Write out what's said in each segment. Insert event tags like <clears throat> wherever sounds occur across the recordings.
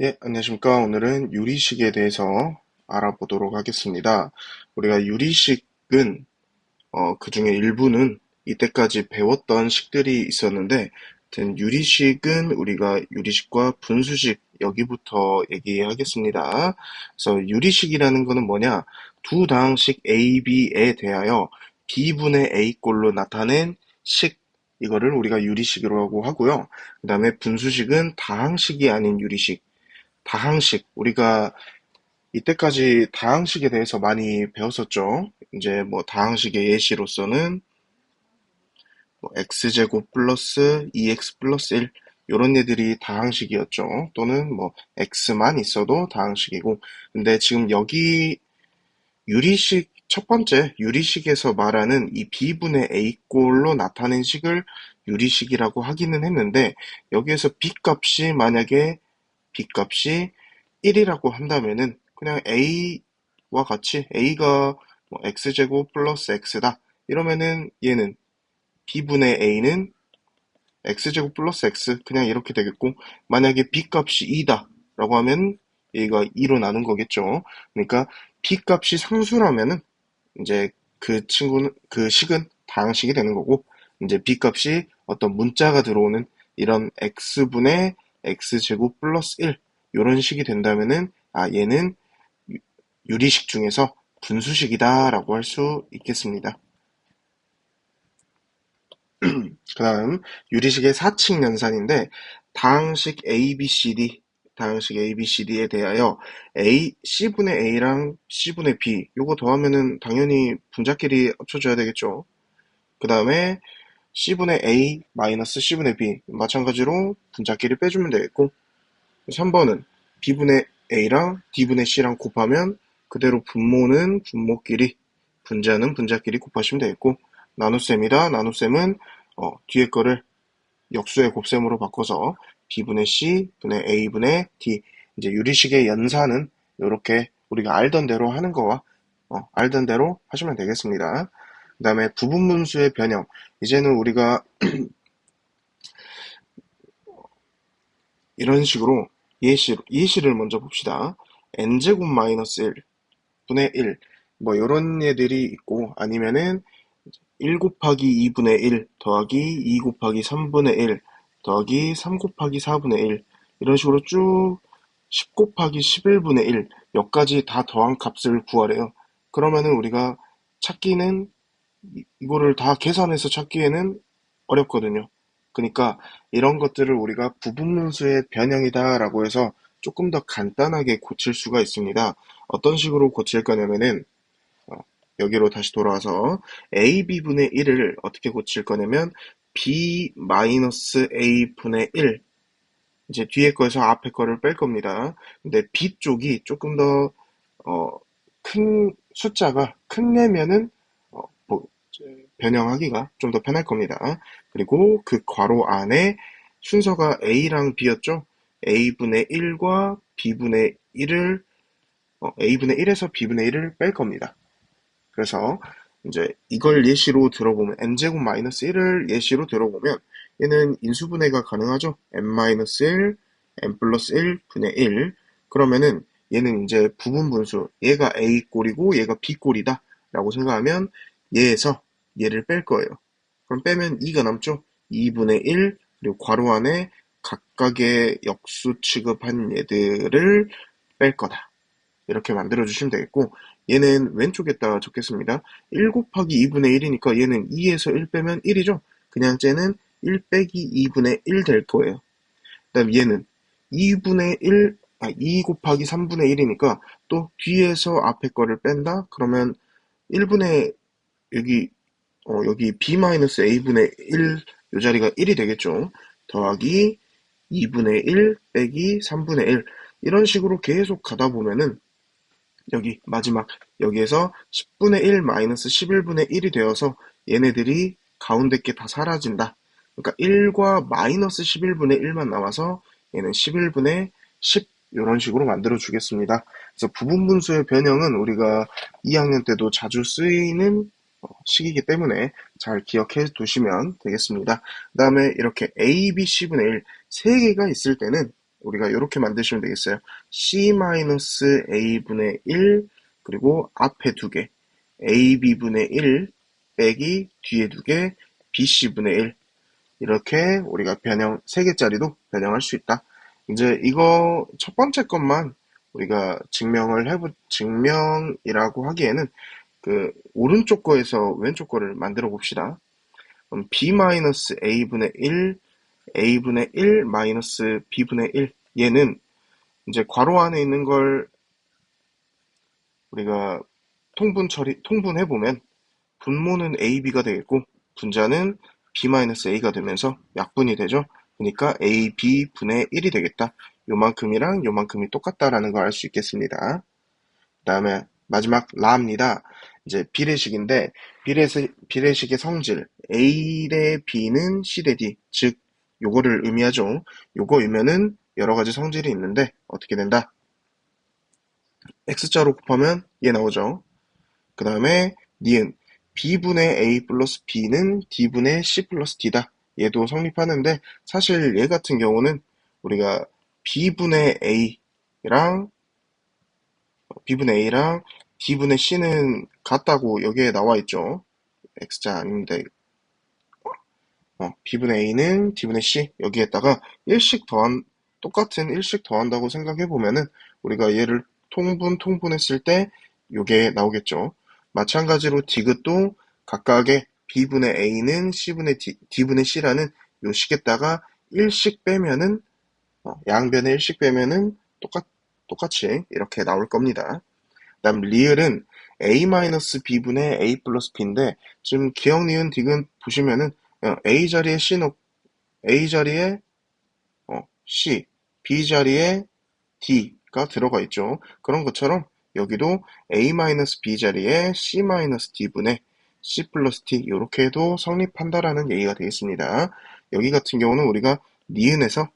예, 안녕하십니까. 오늘은 유리식에 대해서 알아보도록 하겠습니다. 우리가 유리식은, 어, 그 중에 일부는 이때까지 배웠던 식들이 있었는데, 유리식은 우리가 유리식과 분수식, 여기부터 얘기하겠습니다. 그래서 유리식이라는 거는 뭐냐? 두 다항식 A, B에 대하여 B분의 A꼴로 나타낸 식, 이거를 우리가 유리식이라고 하고요. 그 다음에 분수식은 다항식이 아닌 유리식, 다항식, 우리가 이때까지 다항식에 대해서 많이 배웠었죠. 이제 뭐 다항식의 예시로서는 뭐 x제곱 플러스 2x 플러스 1 이런 애들이 다항식이었죠. 또는 뭐 x만 있어도 다항식이고 근데 지금 여기 유리식 첫 번째 유리식에서 말하는 이 b분의 a꼴로 나타낸 식을 유리식이라고 하기는 했는데 여기에서 b 값이 만약에 b값이 1이라고 한다면은 그냥 a와 같이 a가 뭐 x제곱 플러스 x다. 이러면은 얘는 b분의 a는 x제곱 플러스 x. 그냥 이렇게 되겠고 만약에 b값이 2다 라고 하면 얘가 2로 나눈 거겠죠. 그러니까 b값이 상수라면은 이제 그 친구는 그 식은 다항식이 되는 거고 이제 b값이 어떤 문자가 들어오는 이런 x분의 x제곱 플러스 1 이런 식이 된다면은 아 얘는 유리식 중에서 분수식이다 라고 할 수 있겠습니다. <clears throat> 그 다음 유리식의 사칙 연산인데 다항식 A, B, C, D 다항식 A, B, C, D에 대하여 A, C분의 A랑 C분의 B 요거 더하면은 당연히 분자끼리 합쳐줘야 되겠죠. 그 다음에 C분의 A 마이너스 C분의 B 마찬가지로 분자끼리 빼주면 되겠고 3번은 B분의 A랑 D분의 C랑 곱하면 그대로 분모는 분모끼리 분자는 분자끼리 곱하시면 되겠고 나눗셈이다. 나눗셈은 어, 뒤에 거를 역수의 곱셈으로 바꿔서 B분의 C 분의 A분의 D 이제 유리식의 연산은 이렇게 우리가 알던 대로 하는 거와 어, 알던 대로 하시면 되겠습니다. 그 다음에 부분분수의 변형 이제는 우리가 <clears throat> 이런 식으로 예시, 예시를 먼저 봅시다. n제곱 마이너스 1 분의 1, 뭐 이런 애들이 있고 아니면은 1 곱하기 2분의 1 더하기 2 곱하기 3분의 1 더하기 3 곱하기 4분의 1 이런 식으로 쭉 10 곱하기 11분의 1 몇 가지 다 더한 값을 구하래요. 그러면은 우리가 찾기는 이거를 다 계산해서 찾기에는 어렵거든요. 그러니까 이런 것들을 우리가 부분문수의 변형이다라고 해서 조금 더 간단하게 고칠 수가 있습니다. 어떤 식으로 고칠 거냐면은 어, 여기로 다시 돌아와서 AB분의 1을 어떻게 고칠 거냐면 B-A분의 1 이제 뒤에 거에서 앞에 거를 뺄 겁니다. 근데 B 쪽이 조금 더, 어, 큰 숫자가 큰 내면은 어, 뭐, 변형하기가 좀 더 편할 겁니다. 그리고 그 괄호 안에 순서가 A랑 B였죠? A분의 1과 B분의 1을 어, A분의 1에서 B분의 1을 뺄 겁니다. 그래서 이제 이걸 예시로 들어보면 n제곱 마이너스 1을 예시로 들어보면 얘는 인수분해가 가능하죠. n-1, n 플러스 1 분의 1 그러면은 얘는 이제 부분 분수 얘가 a꼴이고 얘가 b꼴이다 라고 생각하면 얘에서 얘를 뺄 거예요. 그럼 빼면 2가 남죠. 2분의 1 그리고 괄호 안에 각각의 역수 취급한 얘들을 뺄 거다. 이렇게 만들어 주시면 되겠고 얘는 왼쪽에다가 적겠습니다. 1 곱하기 2분의 1이니까 얘는 2에서 1 빼면 1이죠. 그냥 쟤는 1 빼기 2분의 1 될 거예요. 그 다음 얘는 2분의 1, 아, 2 곱하기 3분의 1이니까 또 뒤에서 앞에 거를 뺀다? 그러면 1분의 여기 어, 여기 b-a분의 1, 이 자리가 1이 되겠죠. 더하기 2분의 1 빼기 3분의 1 이런 식으로 계속 가다 보면은 여기 마지막 여기에서 10분의 1 마이너스 11분의 1이 되어서 얘네들이 가운데 게 다 사라진다. 그러니까 1과 마이너스 11분의 1만 남아서 얘는 11분의 10 이런 식으로 만들어 주겠습니다. 그래서 부분 분수의 변형은 우리가 2학년 때도 자주 쓰이는 어, 식이기 때문에 잘 기억해 두시면 되겠습니다. 그 다음에 이렇게 A, B, C분의 1 3개가 있을 때는 우리가 이렇게 만드시면 되겠어요. c-a분의 1 그리고 앞에 두 개, ab분의 1 빼기 뒤에 두 개, bc분의 1 이렇게 우리가 변형, 세 개짜리도 변형할 수 있다. 이제 이거 첫 번째 것만 우리가 증명을 해보, 증명이라고 하기에는 그 오른쪽 거에서 왼쪽 거를 만들어 봅시다. 그럼 b-a분의 1, a분의 1 마이너스 b분의 1 얘는 이제 괄호 안에 있는 걸 우리가 통분 처리, 통분해 보면 분모는 ab가 되겠고 분자는 b-a가 되면서 약분이 되죠. 그러니까 ab분의 1이 되겠다. 요만큼이랑 요만큼이 똑같다라는 걸 알 수 있겠습니다. 그 다음에 마지막 라입니다. 이제 비례식인데 비례식, 비례식의 성질 a 대 b는 c 대 d 즉 요거를 의미하죠. 요거이면은 여러 가지 성질이 있는데 어떻게 된다? x자로 곱하면 얘 나오죠. 그 다음에 니은 b분의 a 플러스 b는 d분의 c 플러스 d다. 얘도 성립하는데 사실 얘 같은 경우는 우리가 b분의 a랑 b분의 a랑 d분의 c는 같다고 여기에 나와 있죠. x자 아닙니다. 어, b분의 a는 d분의 c 여기에다가 1씩 더한 똑같은 1씩 더한다고 생각해 보면은 우리가 얘를 통분 통분했을 때 요게 나오겠죠. 마찬가지로 디귿도 각각의 b분의 a는 c분의 d, d분의 c라는 요 식에다가 1씩 빼면은 어, 양변에 1씩 빼면은 똑같 똑같이 이렇게 나올 겁니다. 다음 리을은 a-b분의 a 플러스 b인데 지금 기억, 니은, 디귿 보시면은 어, a 자리에 c 넣 a 자리에 어, c, b 자리에 d가 들어가 있죠. 그런 것처럼 여기도 a-b 자리에 c-d분의 c 플러스 t 이렇게 해도 성립한다라는 얘기가 되겠습니다. 여기 같은 경우는 우리가 니은에서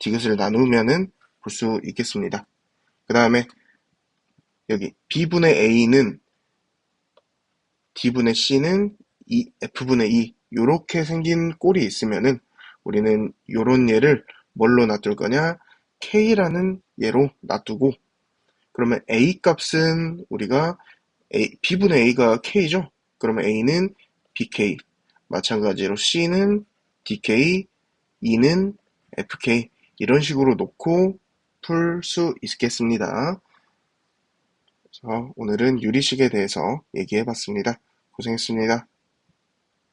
디귿을 나누면은 볼 수 있겠습니다. 그 다음에 여기 b분의 a는 d분의 c는 f분의 2 이렇게 생긴 꼴이 있으면은 우리는 이런 예를 뭘로 놔둘 거냐? K라는 예로 놔두고 그러면 a 값은 우리가 a, b분의 a가 k죠? 그러면 a는 bk. 마찬가지로 c는 dk 2는 fk. 이런 식으로 놓고 풀 수 있겠습니다. 오늘은 유리식에 대해서 얘기해 봤습니다. 고생했습니다.